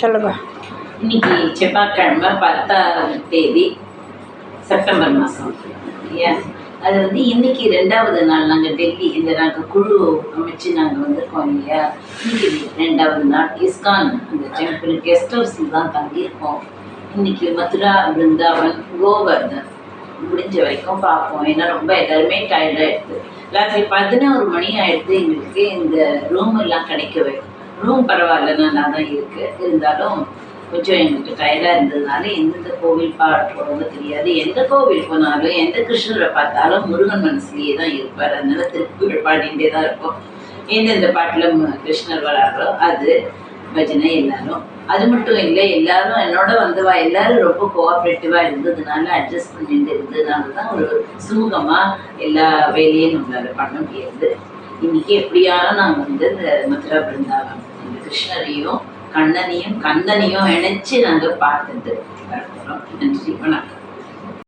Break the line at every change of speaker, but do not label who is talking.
சொல்லுங்க.
இன்னைக்கு செவ்வாய்க்கிழமை பத்தாம் தேதி செப்டம்பர் மாதம். அது வந்து இன்னைக்கு ரெண்டாவது நாள். நாங்கள் டெல்லி இந்த நாங்கள் குழு அமைச்சு நாங்கள் வந்திருக்கோம் இல்லையா? இன்னைக்கு ரெண்டாவது நாள். இஸ்கான் அந்த டெம்பிள் கெஸ்ட் ஹவுஸில் தான் தங்கியிருக்கோம். இன்னைக்கு மதுரா பிருந்தாவன் கோவர்தன். முடிஞ்ச வரைக்கும் பார்ப்போம். ஏன்னா ரொம்ப எல்லாருமே டயர்டாகிடுது ராத்திரி பதினோரு மணி ஆயிடுது. எங்களுக்கு இந்த ரூம் எல்லாம் கிடைக்கவே. ரூம் பரவாயில்ல நல்லா தான் இருக்கு. இருந்தாலும் கொஞ்சம் எங்களுக்கு டயர்டாக இருந்ததுனால எந்தெந்த கோவில் பாடுறோமோ தெரியாது. எந்த கோவில் போனாலும் எந்த கிருஷ்ணரை பார்த்தாலும் முருகன் மனசுலேயே தான் இருப்பார். அதனால திருப்பி பாடிகிட்டே தான் இருக்கும் எந்தெந்த பாட்டில் கிருஷ்ணர் வராரோ அது பஜனை எல்லாரும் அது மட்டும் இல்லை எல்லாரும் என்னோட வந்தவா எல்லாரும் ரொம்ப கோஆப்ரேட்டிவா இருந்ததுனால அட்ஜஸ்ட் பண்ணிட்டு இருந்ததுனால தான் ஒரு சுமூகமா எல்லா வேலையும் நம்மளால பண்ண முடியாது. இன்னைக்கு எப்படியாலும் நாங்கள் வந்து இந்த மதுரா பிருந்தாவன் இந்த கிருஷ்ணரையும் கண்ணனையும் கந்தனையும் இணைச்சு நாங்கள் பார்த்துட்டு நன்றி வணக்கம்.